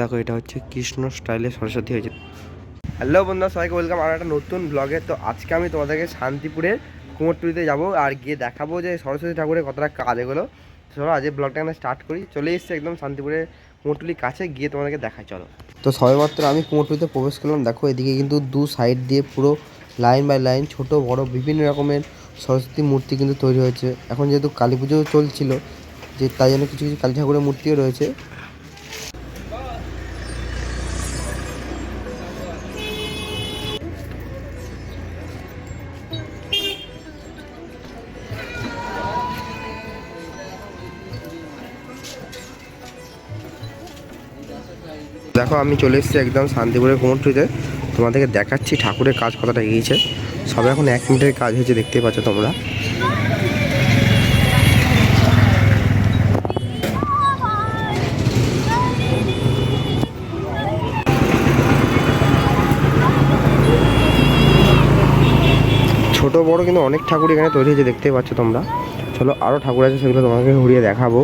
দেখো এটা হচ্ছে কৃষ্ণ স্টাইলে সরস্বতী হয়েছে। হ্যালো বন্ধুরা সবাইকে ওয়েলকাম আর একটা নতুন ব্লগে তো আজকে আমি তোমাদেরকে শান্তিপুরের কুমোরটুলিতে যাব আর গিয়ে দেখাবো যে সরস্বতী ঠাকুরের কতটা কাজ এগুলো। চলো আজ ব্লগটা এখানে স্টার্ট করি। চলে এসছে একদম শান্তিপুরের কুমোরটুলির কাছে গিয়ে তোমাদেরকে দেখাই চলো। তো সবেমাত্র আমি কুমোরটুলিতে প্রবেশ করলাম। দেখো এদিকে কিন্তু দু সাইড দিয়ে পুরো লাইন বাই লাইন ছোট বড় বিভিন্ন রকমের সরস্বতী মূর্তি কিন্তু তৈরি হয়েছে। এখন যেহেতু কালী পুজো চলছিল যে তাই জন্য কিছু কিছু কালী ঠাকুরের মূর্তিও রয়েছে। দেখো, আমি চলে এসেছি একদম শান্তিপুরের কুমোরটুলিতে তোমাদেরকে দেখাচ্ছি ঠাকুরের কাজ কতটা এগিয়েছে। সবে এখন এক মিনিটের কাজ হয়েছে, দেখতেই পাচ্ছ তোমরা ছোট বড় কিন্তু অনেক ঠাকুর এখানে তৈরি হয়েছে দেখতে পাচ্ছ তোমরা। চলো আরও ঠাকুর আছে, সেগুলো তোমাকে ঘুরিয়ে দেখাবো।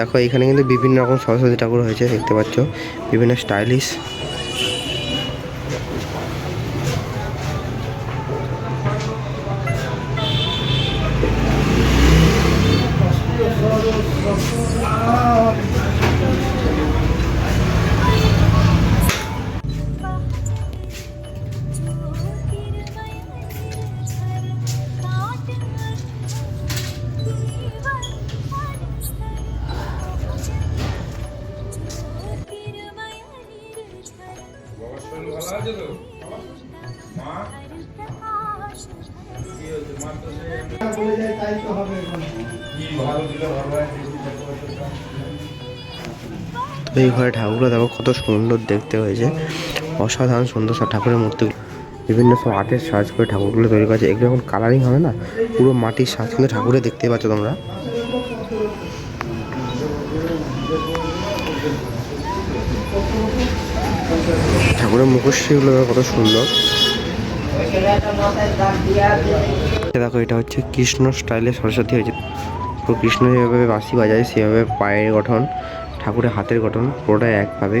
দেখো, এখানে কিন্তু বিভিন্ন রকম সরস্বতী ঠাকুর হয়েছে, দেখতে পাচ্ছ। বিভিন্ন স্টাইলিশ। এই ঘরে ঠাকুরগুলো দেখো, কত সুন্দর দেখতে হয়েছে। অসাধারণ সুন্দর সব ঠাকুরের মূর্তি। বিভিন্ন সব আর্টের সাজ করে ঠাকুরগুলো তৈরি করেছে। এগুলো এখন কালারিং হবে না? পুরো মাটির সাজ কিন্তু ঠাকুরে দেখতে পাচ্ছ তোমরা। ঠাকুরের মুখশ্রীগুলো দেখো কত সুন্দর। দেখো, এটা হচ্ছে কৃষ্ণ স্টাইলে সরস্বতী হয়েছে। পুরো কৃষ্ণ যেভাবে বাঁশি বাজায়, সেভাবে পায়ের গঠন, ঠাকুরের হাতের গঠন পুরোটাই একভাবে।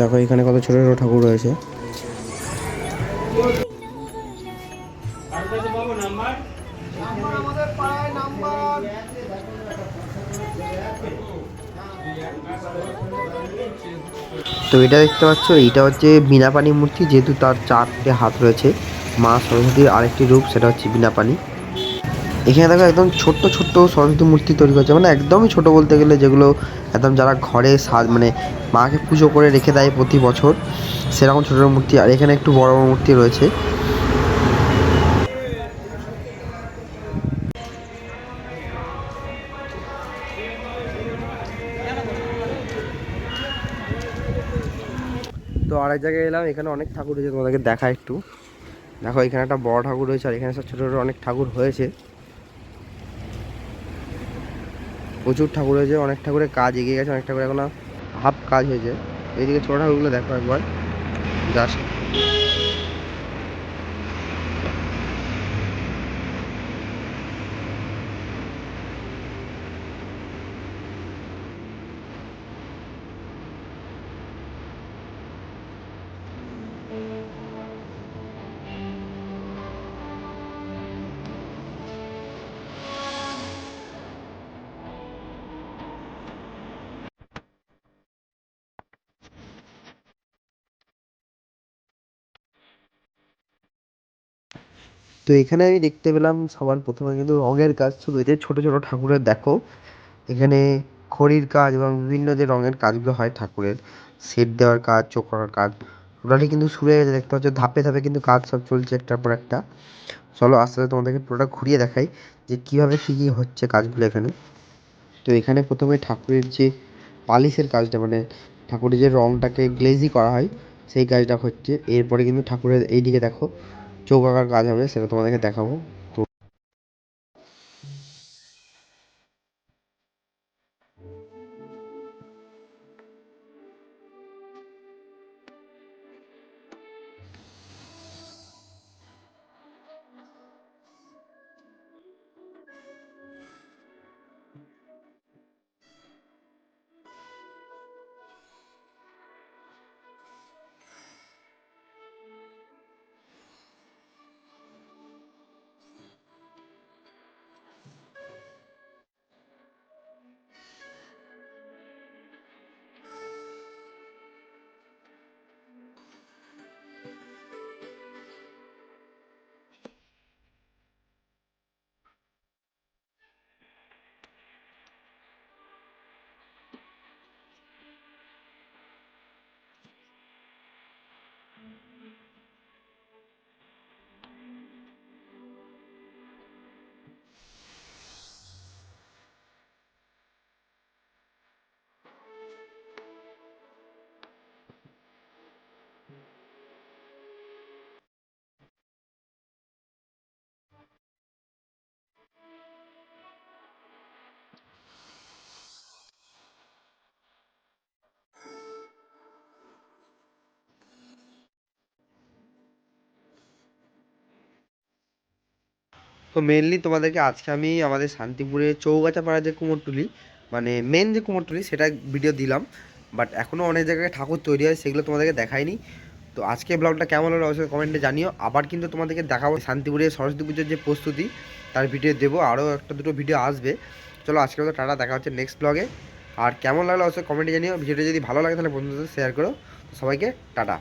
দেখো, এখানে কত ছোট ছোট ঠাকুর রয়েছে। তো এটা দেখতে পাচ্ছ, এইটা হচ্ছে বিনা পানি মূর্তি, যেহেতু তার চারটে হাত রয়েছে, মা সরস্বতীর আরেকটি রূপ, সেটা হচ্ছে বিনা পানি এখানে দেখো একদম ছোট্ট ছোট্ট সরস্বতী মূর্তি তৈরি করছে মানে একদমই ছোট বলতে গেলে যেগুলো একদম যারা ঘরে সাজ মানে মাকে পুজো করে রেখে দেয় প্রতি বছর, সেরকম ছোট মূর্তি, আর এখানে একটু বড় বড় মূর্তি রয়েছে। তো আর এক জায়গায় এলাম, এখানে অনেক ঠাকুর হয়েছে তোমাদেরকে দেখা একটু। দেখো, এখানে একটা বড় ঠাকুর হয়েছে আর এখানে সব ছোটো ছোটো অনেক ঠাকুর হয়েছে। প্রচুর ঠাকুর হয়েছে অনেক ঠাকুরের কাজ এগিয়ে গেছে, অনেক ঠাকুর এখনও হাফ কাজ হয়েছে। এইদিকে ছোটো ঠাকুরগুলো দেখো একবার। জাস্ট তো এখানে আমি দেখতে পেলাম সবার প্রথমে কিন্তু রঙের কাজ শুরু হয়েছে ছোটো ছোটো ঠাকুরের দেখো। এখানে খড়ির কাজ এবং বিভিন্ন যে রঙের কাজগুলো হয় ঠাকুরের, সেট দেওয়ার কাজ, চোখ করার কাজ টোটালি কিন্তু শুরু হয়ে গেছে, দেখতে পাচ্ছ, ধাপে ধাপে কিন্তু কাজ সব চলছে একটার পর একটা। চলো আস্তে আস্তে তোমাদেরকে প্রোডাক্ট ঘুরিয়ে দেখাই যে কীভাবে কী কী হচ্ছে কাজগুলো এখানে। তো এখানে প্রথমে ঠাকুরের যে পালিশের কাজটা মানে ঠাকুরের যে রঙটাকে গ্লেজি করা হয়, সেই কাজটা হচ্ছে। এরপরে কিন্তু ঠাকুরের এইদিকে দেখো, চৌকাকার কাজ হবে, সেটা তোমাদেরকে দেখাবো। তো মেনলি তোমাদেরকে আজকে আমি আমাদের শান্তিপুরে চৌগাছা পাড়ার যে কুমোরটুলি মানে মেন যে কুমোরটুলি, সেটা ভিডিও দিলাম। বাট এখনও অনেক জায়গায় ঠাকুর তৈরি হয়, সেগুলো তোমাদেরকে দেখাইনি। তো আজকে ব্লগটা কেমন হলো অবশ্যই কমেন্টে জানিও। আবার কিন্তু তোমাদেরকে দেখাবো শান্তিপুরে সরস্বতী পুজোর যে প্রস্তুতি, তার ভিডিও দেবো। আরও একটা দুটো ভিডিও আসবে। চলো আজকে তো টাটা, দেখা হচ্ছে নেক্সট ব্লগে আর কেমন লাগল অবশ্যই কমেন্টে জানিও। ভিডিওটা যদি ভালো লাগে তাহলে বন্ধুদের শেয়ার করো। সবাইকে টাটা।